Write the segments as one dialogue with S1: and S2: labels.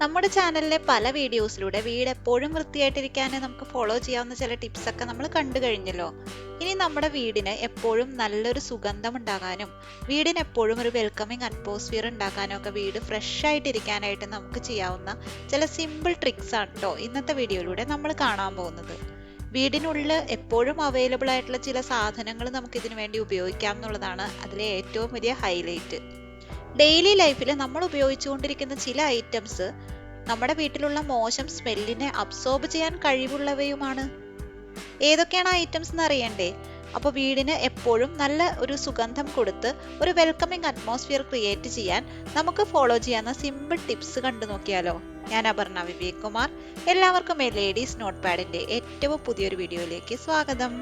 S1: നമ്മുടെ ചാനലിലെ പല വീഡിയോസിലൂടെ വീട് എപ്പോഴും വൃത്തിയായിട്ടിരിക്കാൻ നമുക്ക് ഫോളോ ചെയ്യാവുന്ന ചില ടിപ്സൊക്കെ നമ്മൾ കണ്ടു കഴിഞ്ഞല്ലോ. ഇനി നമ്മുടെ വീടിന് എപ്പോഴും നല്ലൊരു സുഗന്ധം ഉണ്ടാകാനും വീടിന് എപ്പോഴും ഒരു വെൽക്കമിങ് അറ്റ്മോസ്ഫിയർ ഉണ്ടാക്കാനും ഒക്കെ വീട് ഫ്രഷ് ആയിട്ടിരിക്കാനായിട്ട് നമുക്ക് ചെയ്യാവുന്ന ചില സിമ്പിൾ ട്രിക്സ് ആണ് കേട്ടോ ഇന്നത്തെ വീഡിയോയിലൂടെ നമ്മൾ കാണാൻ പോകുന്നത്. വീടിനുള്ളിൽ എപ്പോഴും അവൈലബിൾ ആയിട്ടുള്ള ചില സാധനങ്ങൾ നമുക്ക് ഇതിനു വേണ്ടി ഉപയോഗിക്കാം എന്നുള്ളതാണ് അതിലെ ഏറ്റവും വലിയ ഹൈലൈറ്റ് ഡെയിലി ലൈഫിൽ നമ്മൾ ഉപയോഗിച്ചുകൊണ്ടിരിക്കുന്ന ചില ഐറ്റംസ് നമ്മുടെ വീട്ടിലുള്ള മോശം സ്മെല്ലിനെ അബ്സോർബ് ചെയ്യാൻ കഴിവുള്ളവയുമാണ്. ഏതൊക്കെയാണ് ഐറ്റംസ് എന്ന് അറിയണ്ടേ? അപ്പോൾ വീടിന് എപ്പോഴും നല്ല ഒരു സുഗന്ധം കൊടുത്ത് ഒരു വെൽക്കമിങ് അറ്റ്മോസ്ഫിയർ ക്രിയേറ്റ് ചെയ്യാൻ നമുക്ക് ഫോളോ ചെയ്യാവുന്ന സിമ്പിൾ ടിപ്സ് കണ്ടു നോക്കിയാലോ. ഞാൻ അപർണ വിവേക് കുമാർ എല്ലാവർക്കും ലേഡീസ് നോട്ട് പാഡിന്റെ ഏറ്റവും പുതിയൊരു വീഡിയോയിലേക്ക് സ്വാഗതം.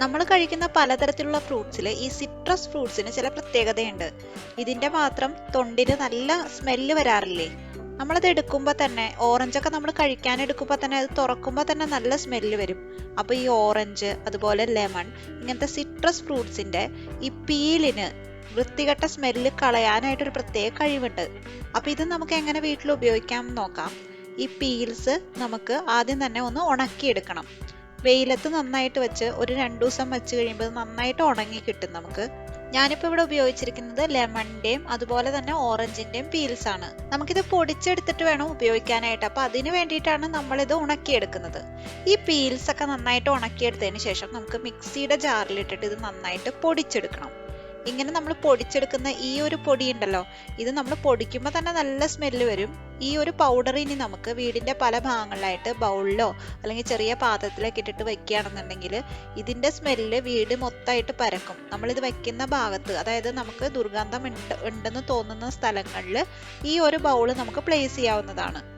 S1: നമ്മൾ കഴിക്കുന്ന പലതരത്തിലുള്ള ഫ്രൂട്ട്സിൽ ഈ സിട്രസ് ഫ്രൂട്ട്സിന് ചില പ്രത്യേകതയുണ്ട്. ഇതിന്റെ മാത്രം തൊണ്ടിന് നല്ല സ്മെല്ല് വരാറില്ലേ? നമ്മളത് എടുക്കുമ്പോൾ തന്നെ ഓറഞ്ചൊക്കെ നമ്മൾ കഴിക്കാൻ എടുക്കുമ്പോൾ തന്നെ അത് തുറക്കുമ്പോൾ തന്നെ നല്ല സ്മെല്ല് വരും. അപ്പോൾ ഈ ഓറഞ്ച് അതുപോലെ ലെമൺ ഇങ്ങനത്തെ സിട്രസ് ഫ്രൂട്ട്സിന്റെ ഈ പീലിന് വൃത്തികെട്ട സ്മെല്ല് കളയാനായിട്ടൊരു പ്രത്യേക കഴിവുണ്ട്. അപ്പോൾ ഇത് നമുക്ക് എങ്ങനെ വീട്ടിൽ ഉപയോഗിക്കാം നോക്കാം. ഈ പീൽസ് നമുക്ക് ആദ്യം തന്നെ ഒന്ന് ഉണക്കിയെടുക്കണം. വെയിലത്ത് നന്നായിട്ട് വെച്ച് ഒരു രണ്ടു ദിവസം വെച്ച് കഴിയുമ്പോൾ നന്നായിട്ട് ഉണങ്ങി കിട്ടും നമുക്ക്. ഞാനിപ്പോൾ ഇവിടെ ഉപയോഗിച്ചിരിക്കുന്നത് ലെമണിന്റെയും അതുപോലെ തന്നെ ഓറഞ്ചിന്റെയും പീൽസ് ആണ്. നമുക്കിത് പൊടിച്ചെടുത്തിട്ട് വേണം ഉപയോഗിക്കാനായിട്ട്. അപ്പോൾ അതിന് വേണ്ടിയിട്ടാണ് നമ്മളിത് ഉണക്കിയെടുക്കുന്നത്. ഈ പീൽസ് ഒക്കെ നന്നായിട്ട് ഉണക്കിയെടുത്തതിന് ശേഷം നമുക്ക് മിക്സിയുടെ ജാറിലിട്ടിട്ട് ഇത് നന്നായിട്ട് പൊടിച്ചെടുക്കണം. ഇങ്ങനെ നമ്മൾ പൊടിച്ചെടുക്കുന്ന ഈ ഒരു പൊടി ഉണ്ടല്ലോ ഇത് നമ്മൾ പൊടിക്കുമ്പോൾ തന്നെ നല്ല സ്മെല്ല് വരും. ഈ ഒരു പൗഡർ ഇനി നമുക്ക് വീടിന്റെ പല ഭാഗങ്ങളിലായിട്ട് ബൗളിലോ അല്ലെങ്കിൽ ചെറിയ പാത്രത്തിലൊക്കെ ഇട്ടിട്ട് വെക്കുകയാണെന്നുണ്ടെങ്കിൽ ഇതിന്റെ സ്മെല്ല് വീട് മൊത്തമായിട്ട് പരക്കും. നമ്മളിത് വെക്കുന്ന ഭാഗത്ത് അതായത് നമുക്ക് ദുർഗന്ധം ഉണ്ട് ഉണ്ടെന്ന് തോന്നുന്ന സ്ഥലങ്ങളിൽ ഈ ഒരു ബൗൾ നമുക്ക് പ്ലേസ് ചെയ്യാവുന്നതാണ്.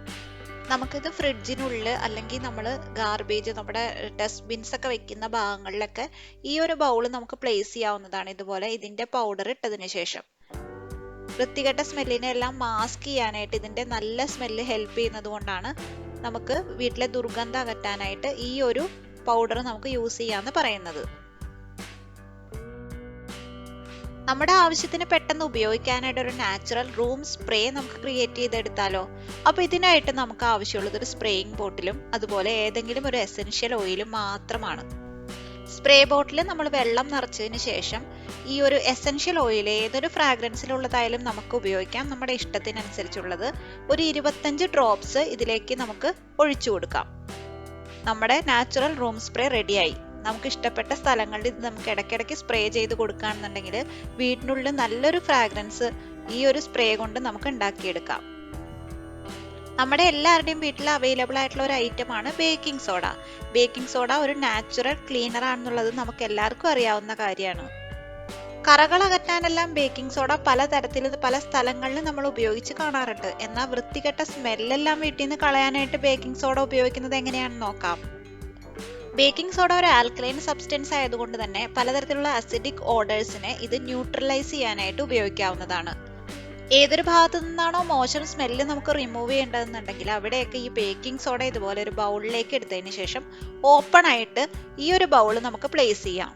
S1: നമുക്കിത് ഫ്രിഡ്ജിനുള്ളിൽ അല്ലെങ്കിൽ നമ്മൾ ഗാർബേജ് നമ്മുടെ ഡസ്റ്റ്ബിൻസ് ഒക്കെ വെക്കുന്ന ഭാഗങ്ങളിലൊക്കെ ഈ ഒരു ബൗൾ നമുക്ക് പ്ലേസ് ചെയ്യാവുന്നതാണ് ഇതുപോലെ ഇതിന്റെ പൗഡർ ഇട്ടതിന് ശേഷം. വൃത്തികെട്ട സ്മെല്ലിനെ എല്ലാം മാസ്ക് ചെയ്യാനായിട്ട് ഇതിന്റെ നല്ല സ്മെല്ല് ഹെൽപ്പ് ചെയ്യുന്നത് കൊണ്ടാണ് നമുക്ക് വീട്ടിലെ ദുർഗന്ധം അകറ്റാനായിട്ട് ഈ ഒരു പൗഡർ നമുക്ക് യൂസ് ചെയ്യാമെന്ന് പറയുന്നത്. നമ്മുടെ ആവശ്യത്തിന് പെട്ടെന്ന് ഉപയോഗിക്കാനായിട്ട് ഒരു നാച്ചുറൽ റൂം സ്പ്രേ നമുക്ക് ക്രിയേറ്റ് ചെയ്തെടുത്താലോ? അപ്പോൾ ഇതിനായിട്ട് നമുക്ക് ആവശ്യമുള്ളത് ഒരു സ്പ്രേയിങ് ബോട്ടിലും അതുപോലെ ഏതെങ്കിലും ഒരു എസെൻഷ്യൽ ഓയിലും മാത്രമാണ്. സ്പ്രേ ബോട്ടിൽ നമ്മൾ വെള്ളം നിറച്ചതിന് ശേഷം ഈ ഒരു എസെൻഷ്യൽ ഓയിൽ ഏതൊരു ഫ്രാഗ്രൻസിലുള്ളതായാലും നമുക്ക് ഉപയോഗിക്കാം. നമ്മുടെ ഇഷ്ടത്തിനനുസരിച്ചുള്ളത് ഒരു ഇരുപത്തഞ്ച് ഡ്രോപ്സ് ഇതിലേക്ക് നമുക്ക് ഒഴിച്ചു കൊടുക്കാം. നമ്മുടെ നാച്ചുറൽ റൂം സ്പ്രേ റെഡിയായി നമുക്ക് ഇഷ്ടപ്പെട്ട സ്ഥലങ്ങളിൽ ഇത് നമുക്ക് ഇടയ്ക്കിടയ്ക്ക് സ്പ്രേ ചെയ്ത് കൊടുക്കുകയാണെന്നുണ്ടെങ്കിൽ വീടിനുള്ളിൽ നല്ലൊരു ഫ്രാഗ്രൻസ് ഈ ഒരു സ്പ്രേ കൊണ്ട് നമുക്ക് ഉണ്ടാക്കിയെടുക്കാം. നമ്മുടെ എല്ലാവരുടെയും വീട്ടിൽ അവൈലബിൾ ആയിട്ടുള്ള ഒരു ഐറ്റമാണ് ബേക്കിംഗ് സോഡ ബേക്കിംഗ് സോഡ ഒരു നാച്ചുറൽ ക്ലീനർ ആണെന്നുള്ളത് നമുക്ക് എല്ലാവർക്കും അറിയാവുന്ന കാര്യമാണ്. കറകൾ അകറ്റാനെല്ലാം ബേക്കിംഗ് സോഡ പല തരത്തിൽ പല സ്ഥലങ്ങളിൽ നമ്മൾ ഉപയോഗിച്ച് കാണാറുണ്ട്. എന്നാൽ വൃത്തികെട്ട സ്മെല്ലെല്ലാം വീട്ടിൽ നിന്ന് കളയാനായിട്ട് ബേക്കിംഗ് സോഡ ഉപയോഗിക്കുന്നത് എങ്ങനെയാണെന്ന് നോക്കാം. ബേക്കിംഗ് സോഡ ഒരു ആൽക്കലൈൻ സബ്സ്റ്റൻസ് ആയതുകൊണ്ട് തന്നെ പലതരത്തിലുള്ള അസിഡിക് ഓർഡേഴ്സിനെ ഇത് ന്യൂട്രലൈസ് ചെയ്യാനായിട്ട് ഉപയോഗിക്കാവുന്നതാണ്. ഏതൊരു ഭാഗത്തു നിന്നാണോ മോശം സ്മെല്ല് നമുക്ക് റിമൂവ് ചെയ്യേണ്ടതെന്നുണ്ടെങ്കിൽ അവിടെയൊക്കെ ഈ ബേക്കിംഗ് സോഡ ഇതുപോലെ ഒരു ബൗളിലേക്ക് എടുത്തതിന് ശേഷം ഓപ്പൺ ആയിട്ട് ഈ ഒരു ബൗൾ നമുക്ക് പ്ലേസ് ചെയ്യാം.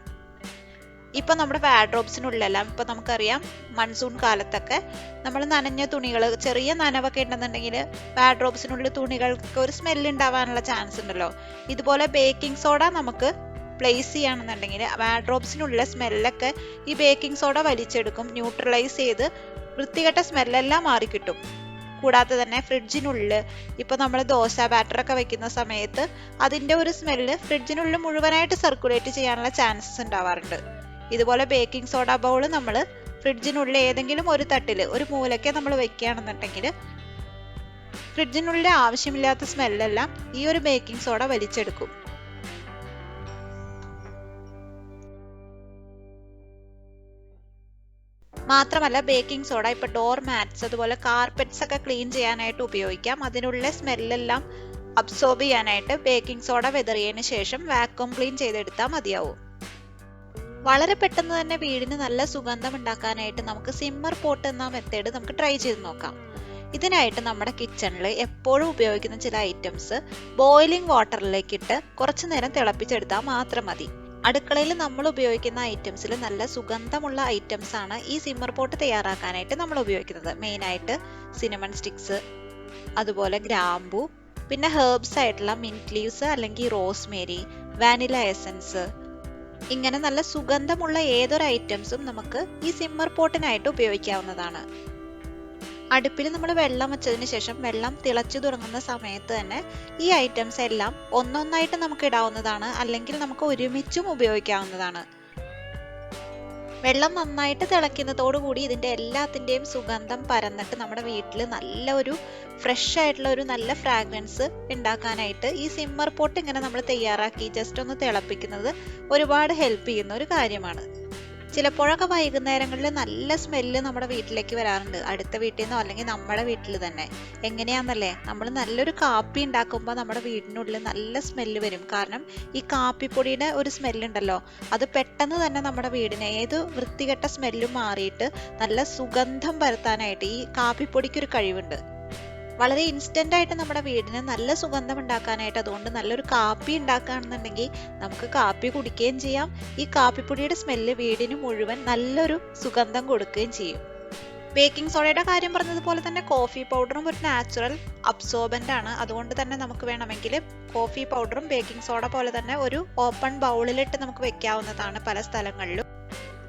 S1: ഇപ്പൊ നമ്മുടെ വാഡ്രോബ്സിനുള്ളിലെല്ലാം ഇപ്പൊ നമുക്കറിയാം മൺസൂൺ കാലത്തൊക്കെ നമ്മൾ നനഞ്ഞ തുണികൾ ചെറിയ നനവൊക്കെ ഉണ്ടെന്നുണ്ടെങ്കിൽ വാഡ്രോബ്സിനുള്ളിൽ തുണികൾക്ക് ഒരു സ്മെല്ല് ഉണ്ടാവാനുള്ള ചാൻസ് ഉണ്ടല്ലോ. ഇതുപോലെ ബേക്കിംഗ് സോഡ നമുക്ക് പ്ലേസ് ചെയ്യുകയാണെന്നുണ്ടെങ്കിൽ വാഡ്രോബ്സിനുള്ള സ്മെല്ലൊക്കെ ഈ ബേക്കിംഗ് സോഡ വലിച്ചെടുക്കും ന്യൂട്രലൈസ് ചെയ്ത് വൃത്തികെട്ട സ്മെല്ലെല്ലാം മാറിക്കിട്ടും കൂടാതെ തന്നെ ഫ്രിഡ്ജിനുള്ളിൽ ഇപ്പോൾ നമ്മൾ ദോശ ബാറ്ററൊക്കെ വെക്കുന്ന സമയത്ത് അതിന്റെ ഒരു സ്മെല്ല് ഫ്രിഡ്ജിനുള്ളിൽ മുഴുവനായിട്ട് സർക്കുലേറ്റ് ചെയ്യാനുള്ള ചാൻസസ് ഉണ്ടാവാറുണ്ട്. ഇതുപോലെ ബേക്കിംഗ് സോഡ ബൗൾ നമ്മൾ ഫ്രിഡ്ജിനുള്ളിൽ ഏതെങ്കിലും ഒരു തട്ടിൽ ഒരു മൂലയ്ക്ക് നമ്മൾ വെക്കുകയാണെന്നുണ്ടെങ്കിൽ ഫ്രിഡ്ജിനുള്ളിൽ ആവശ്യമില്ലാത്ത സ്മെല്ലെല്ലാം ഈ ഒരു ബേക്കിംഗ് സോഡ വലിച്ചെടുക്കും. മാത്രമല്ല ബേക്കിംഗ് സോഡ ഇപ്പൊ ഡോർ മാറ്റ്സ് അതുപോലെ കാർപ്പറ്റ്സ് ഒക്കെ ക്ലീൻ ചെയ്യാനായിട്ട് ഉപയോഗിക്കാം. അതിനുള്ള സ്മെല്ലെല്ലാം അബ്സോർബ് ചെയ്യാനായിട്ട് ബേക്കിംഗ് സോഡ വെതറിയതിന് ശേഷം വാക്വം ക്ലീൻ ചെയ്തെടുത്താൽ മതിയാവും. വളരെ പെട്ടെന്ന് തന്നെ വീടിന് നല്ല സുഗന്ധം ഉണ്ടാക്കാനായിട്ട് നമുക്ക് സിമ്മർ പോട്ട് എന്ന മെത്തേഡ് നമുക്ക് ട്രൈ ചെയ്ത് നോക്കാം. ഇതിനായിട്ട് നമ്മുടെ കിച്ചണിൽ എപ്പോഴും ഉപയോഗിക്കുന്ന ചില ഐറ്റംസ് ബോയിലിംഗ് വാട്ടറിലേക്ക് ഇട്ട് കുറച്ചു നേരം തിളപ്പിച്ചെടുത്താൽ മാത്രം മതി. അടുക്കളയിൽ നമ്മൾ ഉപയോഗിക്കുന്ന ഐറ്റംസിൽ നല്ല സുഗന്ധമുള്ള ഐറ്റംസ് ആണ് ഈ സിമ്മർ പോട്ട് തയ്യാറാക്കാനായിട്ട് നമ്മൾ ഉപയോഗിക്കുന്നത്. മെയിനായിട്ട് സിനമൺ സ്റ്റിക്സ് അതുപോലെ ഗ്രാമ്പൂ പിന്നെ ഹേർബ്സ് ആയിട്ടുള്ള മിന്റ് ലീവ്സ് അല്ലെങ്കിൽ റോസ്മേരി വാനില എസൻസ് ഇങ്ങനെ നല്ല സുഗന്ധമുള്ള ഏതൊരു ഐറ്റംസും നമുക്ക് ഈ സിമ്മർ പോട്ടിനായിട്ട് ഉപയോഗിക്കാവുന്നതാണ്. അടുപ്പിൽ നമ്മൾ വെള്ളം വെച്ചതിന് ശേഷം വെള്ളം തിളച്ചു തുടങ്ങുന്ന സമയത്ത് തന്നെ ഈ ഐറ്റംസ് എല്ലാം ഒന്നൊന്നായിട്ട് നമുക്ക് ഇടാവുന്നതാണ് അല്ലെങ്കിൽ നമുക്ക് ഒരുമിച്ചും ഉപയോഗിക്കാവുന്നതാണ്. വെള്ളം നന്നായിട്ട് തിളയ്ക്കുന്നതോടു കൂടി ഇതിന്റെ എല്ലാത്തിന്റെയും സുഗന്ധം പരന്നിട്ട് നമ്മുടെ വീട്ടിൽ നല്ല ഒരു ഫ്രഷ് ആയിട്ടുള്ള ഒരു നല്ല ഫ്രാഗ്രൻസ് ഉണ്ടാക്കാനായിട്ട് ഈ സിമ്മർ പോട്ട് ഇങ്ങനെ നമ്മൾ തയ്യാറാക്കി ജസ്റ്റ് ഒന്ന് തിളപ്പിക്കുന്നത് ഒരുപാട് ഹെൽപ്പ് ചെയ്യുന്ന ഒരു കാര്യമാണ്. ചിലപ്പോഴൊക്കെ വൈകുന്നേരങ്ങളിൽ നല്ല സ്മെല്ല് നമ്മുടെ വീട്ടിലേക്ക് വരാറുണ്ട്. അടുത്ത വീട്ടിൽ നിന്നോ അല്ലെങ്കിൽ നമ്മുടെ വീട്ടിൽ തന്നെ. എങ്ങനെയാണെന്നല്ലേ നമ്മൾ നല്ലൊരു കാപ്പി ഉണ്ടാക്കുമ്പോൾ നമ്മുടെ വീടിനുള്ളിൽ നല്ല സ്മെല്ല് വരും. കാരണം ഈ കാപ്പിപ്പൊടിയുടെ ഒരു സ്മെല്ലുണ്ടല്ലോ. അത് പെട്ടെന്ന് തന്നെ നമ്മുടെ വീടിനെ ഏത് വൃത്തികെട്ട സ്മെല്ലും മാറിയിട്ട് നല്ല സുഗന്ധം പരത്താനായിട്ട് ഈ കാപ്പിപ്പൊടിക്കൊരു കഴിവുണ്ട്. വളരെ ഇൻസ്റ്റന്റ് ആയിട്ട് നമ്മുടെ വീടിന് നല്ല സുഗന്ധം ഉണ്ടാക്കാനായിട്ട് അതുകൊണ്ട് നല്ലൊരു കാപ്പി ഉണ്ടാക്കുകയാണെന്നുണ്ടെങ്കിൽ നമുക്ക് കാപ്പി കുടിക്കുകയും ചെയ്യാം. ഈ കാപ്പിപ്പൊടിയുടെ സ്മെല്ല് വീടിന് മുഴുവൻ നല്ലൊരു സുഗന്ധം കൊടുക്കുകയും ചെയ്യും. ബേക്കിംഗ് സോഡയുടെ കാര്യം പറഞ്ഞതുപോലെ തന്നെ കോഫി പൗഡറും ഒരു നാച്ചുറൽ അബ്സോർബന്റ് ആണ്. അതുകൊണ്ട് തന്നെ നമുക്ക് വേണമെങ്കിൽ കോഫി പൗഡറും ബേക്കിംഗ് സോഡ പോലെ തന്നെ ഒരു ഓപ്പൺ ബൗളിലിട്ട് നമുക്ക് വെക്കാവുന്നതാണ് പല സ്ഥലങ്ങളിലും.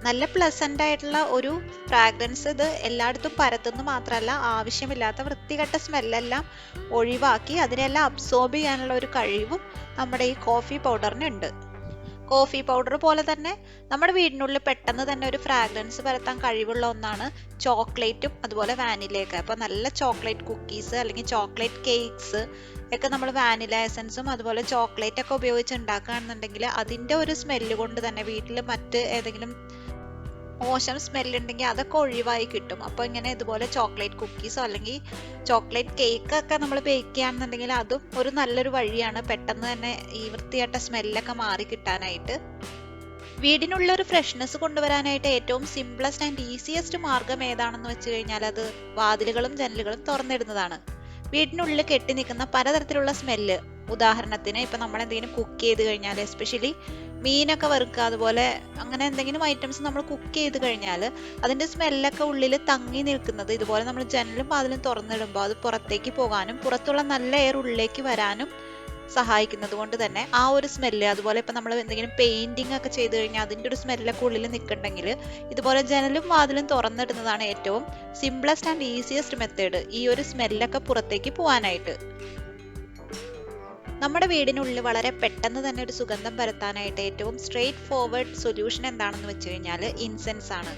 S1: നല്ല പ്ലസന്റ് ആയിട്ടുള്ള ഒരു ഫ്രാഗ്രൻസ് ഇത് എല്ലായിടത്തും പരത്തുന്നു മാത്രമല്ല ആവശ്യമില്ലാത്ത വൃത്തികെട്ട സ്മെല്ലെല്ലാം ഒഴിവാക്കി അതിനെല്ലാം അബ്സോർബ് ചെയ്യാനുള്ള ഒരു കഴിവും നമ്മുടെ ഈ കോഫി പൗഡറിന് ഉണ്ട്. കോഫി പൗഡർ പോലെ തന്നെ നമ്മുടെ വീടിനുള്ളിൽ പെട്ടെന്ന് തന്നെ ഒരു ഫ്രാഗ്രൻസ് പരത്താൻ കഴിവുള്ള ഒന്നാണ് ചോക്ലേറ്റും അതുപോലെ വാനിലയൊക്കെ അപ്പോൾ നല്ല ചോക്ലേറ്റ് കുക്കീസ് അല്ലെങ്കിൽ ചോക്ലേറ്റ് കേക്ക്സ് ഒക്കെ നമ്മൾ വാനില എസൻസും അതുപോലെ ചോക്ലേറ്റ് ഒക്കെ ഉപയോഗിച്ച് ഉണ്ടാക്കുകയാണെന്നുണ്ടെങ്കിൽ അതിന്റെ ഒരു സ്മെല്ല് കൊണ്ട് തന്നെ വീട്ടിൽ മറ്റ് ഏതെങ്കിലും മോശം സ്മെല്ലുണ്ടെങ്കിൽ അതൊക്കെ ഒഴിവായി കിട്ടും. അപ്പോൾ ഇങ്ങനെ ഇതുപോലെ ചോക്ലേറ്റ് കുക്കീസോ അല്ലെങ്കിൽ ചോക്ലേറ്റ് കേക്ക് ഒക്കെ നമ്മൾ ബേക്ക് ചെയ്യുകയാണെന്നുണ്ടെങ്കിൽ അതും ഒരു നല്ലൊരു വഴിയാണ് പെട്ടെന്ന് തന്നെ ഈ വൃത്തിയായിട്ട സ്മെല്ലൊക്കെ മാറി കിട്ടാനായിട്ട്. വീടിനുള്ള ഒരു ഫ്രഷ്നെസ് കൊണ്ടുവരാനായിട്ട് ഏറ്റവും സിംപ്ലസ്റ്റ് ആൻഡ് ഈസിയസ്റ്റ് മാർഗം ഏതാണെന്ന് വെച്ച് കഴിഞ്ഞാൽ അത് വാതിലുകളും ജനലുകളും തുറന്നിടുന്നതാണ്. വീടിനുള്ളിൽ കെട്ടി നിൽക്കുന്ന പലതരത്തിലുള്ള സ്മെല്ല് ഉദാഹരണത്തിന് ഇപ്പം നമ്മൾ എന്തെങ്കിലും കുക്ക് ചെയ്ത് കഴിഞ്ഞാൽ എസ്പെഷ്യലി മീനൊക്കെ വറുക്കുക അതുപോലെ അങ്ങനെ എന്തെങ്കിലും ഐറ്റംസ് നമ്മൾ കുക്ക് ചെയ്ത് കഴിഞ്ഞാൽ അതിന്റെ സ്മെല്ലൊക്കെ ഉള്ളിൽ തങ്ങി നിൽക്കുന്നത് ഇതുപോലെ നമ്മൾ ജനലും വാതിലും തുറന്നിടുമ്പോൾ അത് പുറത്തേക്ക് പോകാനും പുറത്തുള്ള നല്ല എയർ ഉള്ളിലേക്ക് വരാനും സഹായിക്കുന്നത് കൊണ്ട് തന്നെ ആ ഒരു സ്മെല്ല് അതുപോലെ ഇപ്പം നമ്മൾ എന്തെങ്കിലും പെയിന്റിംഗ് ഒക്കെ ചെയ്ത് കഴിഞ്ഞാൽ അതിന്റെ ഒരു സ്മെല്ലൊക്കെ ഉള്ളിൽ നിൽക്കുന്നുണ്ടെങ്കിൽ ഇതുപോലെ ജനലും വാതിലും തുറന്നിടുന്നതാണ് ഏറ്റവും സിംപ്ലസ്റ്റ് ആൻഡ് ഈസിയസ്റ്റ് മെത്തേഡ് ഈ ഒരു സ്മെല്ലൊക്കെ പുറത്തേക്ക് പോകാനായിട്ട് നമ്മുടെ വീടിനുള്ളിൽ വളരെ പെട്ടെന്ന് തന്നെ ഒരു സുഗന്ധം പരത്താനായിട്ട് ഏറ്റവും സ്ട്രെയിറ്റ് ഫോർവേഡ് സൊല്യൂഷൻ എന്താണെന്ന് വെച്ച് കഴിഞ്ഞാൽ ഇൻസെൻസ് ആണ്.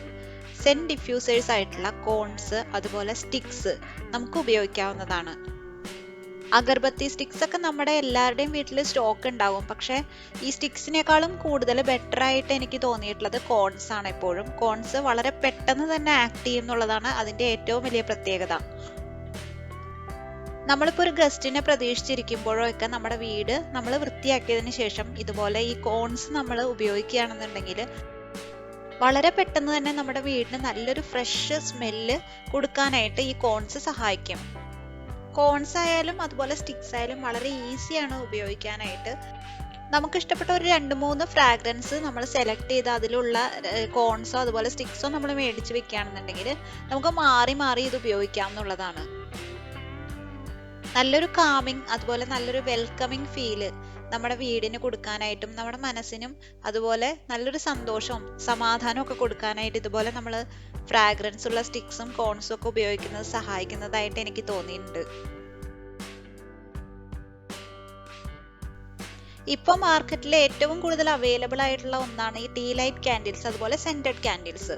S1: സെൻ ഡിഫ്യൂസേഴ്സ് ആയിട്ടുള്ള കോൺസ് അതുപോലെ സ്റ്റിക്സ് നമുക്ക് ഉപയോഗിക്കാവുന്നതാണ്. അഗർബത്തി സ്റ്റിക്സ് ഒക്കെ നമ്മുടെ എല്ലാവരുടെയും വീട്ടിൽ സ്റ്റോക്ക് ഉണ്ടാവും. പക്ഷേ ഈ സ്റ്റിക്സിനേക്കാളും കൂടുതൽ ബെറ്റർ ആയിട്ട് എനിക്ക് തോന്നിയിട്ടുള്ളത് കോൺസ് ആണ് എപ്പോഴും. കോൺസ് വളരെ പെട്ടെന്ന് തന്നെ ആക്ട് ചെയ്യുന്നുള്ളതാണ് അതിന്റെ ഏറ്റവും വലിയ പ്രത്യേകത. നമ്മളിപ്പോൾ ഒരു ഗസ്റ്റിനെ പ്രതീക്ഷിച്ചിരിക്കുമ്പോഴോ ഒക്കെ നമ്മുടെ വീട് നമ്മൾ വൃത്തിയാക്കിയതിന് ശേഷം ഇതുപോലെ ഈ കോൺസ് നമ്മൾ ഉപയോഗിക്കുകയാണെന്നുണ്ടെങ്കിൽ വളരെ പെട്ടെന്ന് തന്നെ നമ്മുടെ വീടിന് നല്ലൊരു ഫ്രഷ് സ്മെല്ല് കൊടുക്കാനായിട്ട് ഈ കോൺസ് സഹായിക്കും. കോൺസ് ആയാലും അതുപോലെ സ്റ്റിക്സ് ആയാലും വളരെ ഈസിയാണ് ഉപയോഗിക്കാനായിട്ട്. നമുക്ക് ഇഷ്ടപ്പെട്ട ഒരു രണ്ട് മൂന്ന് ഫ്രാഗ്രൻസ് നമ്മൾ സെലക്ട് ചെയ്ത് അതിലുള്ള കോൺസോ അതുപോലെ സ്റ്റിക്സോ നമ്മൾ മേടിച്ച് വെക്കുകയാണെന്നുണ്ടെങ്കിൽ നമുക്ക് മാറി മാറി ഇത് ഉപയോഗിക്കാം എന്നുള്ളതാണ് നല്ലൊരു കാമിങ് അതുപോലെ നല്ലൊരു വെൽക്കമിങ് ഫീൽ നമ്മുടെ വീടിന് കൊടുക്കാനായിട്ടും നമ്മുടെ മനസ്സിനും അതുപോലെ നല്ലൊരു സന്തോഷവും സമാധാനവും ഒക്കെ കൊടുക്കാനായിട്ട് ഇതുപോലെ നമ്മൾ ഫ്രാഗ്രൻസ് ഉള്ള സ്റ്റിക്സും കോൺസും ഒക്കെ ഉപയോഗിക്കുന്നത് സഹായിക്കുന്നതായിട്ട് എനിക്ക് തോന്നിയിട്ടുണ്ട്. ഇപ്പൊ മാർക്കറ്റിൽ ഏറ്റവും കൂടുതൽ അവൈലബിൾ ആയിട്ടുള്ള ഒന്നാണ് ഈ ടീ ലൈറ്റ് ക്യാൻഡിൽസ് അതുപോലെ സെന്റഡ് കാൻഡിൽസ്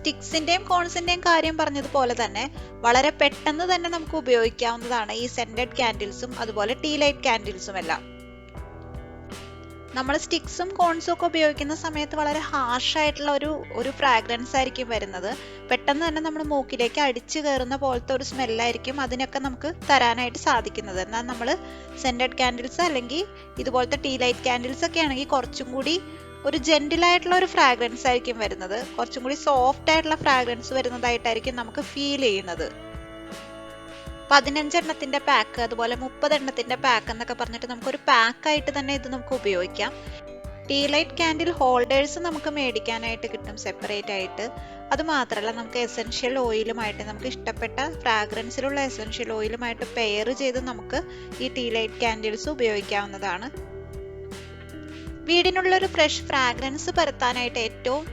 S1: സ്റ്റിക്സിന്റെയും കോൺസിന്റെയും കാര്യം പറഞ്ഞതുപോലെ തന്നെ വളരെ പെട്ടെന്ന് തന്നെ നമുക്ക് ഉപയോഗിക്കാവുന്നതാണ് ഈ സെന്റഡ് കാൻഡിൽസും അതുപോലെ ടീ ലൈറ്റ് കാൻഡിൽസും എല്ലാം. നമ്മൾ സ്റ്റിക്സും കോൺസും ഒക്കെ ഉപയോഗിക്കുന്ന സമയത്ത് വളരെ ഹാർഷ് ആയിട്ടുള്ള ഒരു ഒരു ഫ്രാഗ്രൻസ് ആയിരിക്കും വരുന്നത്. പെട്ടെന്ന് തന്നെ നമ്മുടെ മൂക്കിലേക്ക് അടിച്ചു കയറുന്ന പോലത്തെ ഒരു സ്മെല്ലായിരിക്കും അതിനൊക്കെ നമുക്ക് തരാനായിട്ട് സാധിക്കുന്നത്. എന്നാൽ നമ്മൾ സെന്റഡ് കാൻഡിൽസ് അല്ലെങ്കിൽ ഇതുപോലത്തെ ടീ ലൈറ്റ് കാൻഡിൽസ് ഒക്കെ ആണെങ്കിൽ കുറച്ചും കൂടി ഒരു ജെന്റിൽ ആയിട്ടുള്ള ഒരു ഫ്രാഗ്രൻസ് ആയിരിക്കും വരുന്നത്. കുറച്ചും കൂടി സോഫ്റ്റ് ആയിട്ടുള്ള ഫ്രാഗ്രൻസ് വരുന്നതായിട്ടായിരിക്കും നമുക്ക് ഫീൽ ചെയ്യുന്നത്. പതിനഞ്ചെണ്ണത്തിന്റെ പാക്ക് അതുപോലെ മുപ്പതെണ്ണത്തിന്റെ പാക്ക് എന്നൊക്കെ പറഞ്ഞിട്ട് നമുക്കൊരു പാക്ക് ആയിട്ട് തന്നെ ഇത് നമുക്ക് ഉപയോഗിക്കാം. ടീ ലൈറ്റ് ക്യാൻഡിൽ ഹോൾഡേഴ്സ് നമുക്ക് മേടിക്കാനായിട്ട് കിട്ടും സെപ്പറേറ്റ് ആയിട്ട്. അത് മാത്രമല്ല നമുക്ക് എസെൻഷ്യൽ ഓയിലുമായിട്ട് നമുക്ക് ഇഷ്ടപ്പെട്ട ഫ്രാഗ്രൻസിലുള്ള എസെൻഷ്യൽ ഓയിലുമായിട്ട് പെയർ ചെയ്ത് നമുക്ക് ഈ ടീ ലൈറ്റ് ക്യാൻഡിൽസ് ഉപയോഗിക്കാവുന്നതാണ്. വീടിനുള്ള ഒരു ഫ്രഷ് ഫ്രാഗ്രൻസ് പരത്താനായിട്ട് ഏറ്റവും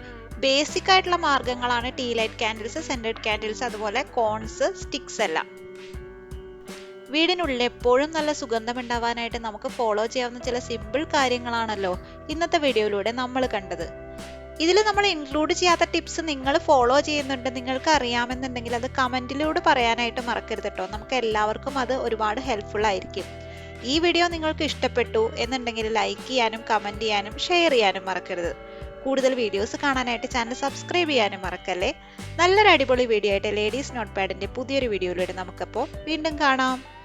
S1: ബേസിക് ആയിട്ടുള്ള മാർഗങ്ങളാണ് tea light candles scented candles അതുപോലെ കോൺസ് സ്റ്റിക്സ് എല്ലാം. വീടിനുള്ളിൽ എപ്പോഴും നല്ല സുഗന്ധം ഉണ്ടാവാനായിട്ട് നമുക്ക് ഫോളോ ചെയ്യാവുന്ന ചില സിമ്പിൾ കാര്യങ്ങളാണല്ലോ ഇന്നത്തെ വീഡിയോയിലൂടെ നമ്മൾ കണ്ടത്. ഇതിൽ നമ്മൾ ഇൻക്ലൂഡ് ചെയ്യാത്ത ടിപ്സ് നിങ്ങൾ ഫോളോ ചെയ്യുന്നുണ്ട് നിങ്ങൾക്ക് അറിയാമെന്നുണ്ടെങ്കിൽ അത് കമന്റിലൂടെ പറയാനായിട്ട് മറക്കരുത് കേട്ടോ. നമുക്ക് എല്ലാവർക്കും അത് ഒരുപാട് ഹെൽപ്ഫുൾ ആയിരിക്കും. ഈ വീഡിയോ നിങ്ങൾക്ക് ഇഷ്ടപ്പെട്ടു എന്നുണ്ടെങ്കിൽ ലൈക്ക് ചെയ്യാനും കമന്റ് ചെയ്യാനും ഷെയർ ചെയ്യാനും മറക്കരുത്. കൂടുതൽ വീഡിയോസ് കാണാനായിട്ട് ചാനൽ സബ്സ്ക്രൈബ് ചെയ്യാനും മറക്കല്ലേ? നല്ലൊരു അടിപൊളി വീഡിയോ ആയിട്ട് ലേഡീസ് നോട്ട് പാഡിന്റെ പുതിയൊരു വീഡിയോയിലൂടെ നമുക്കപ്പോൾ വീണ്ടും കാണാം.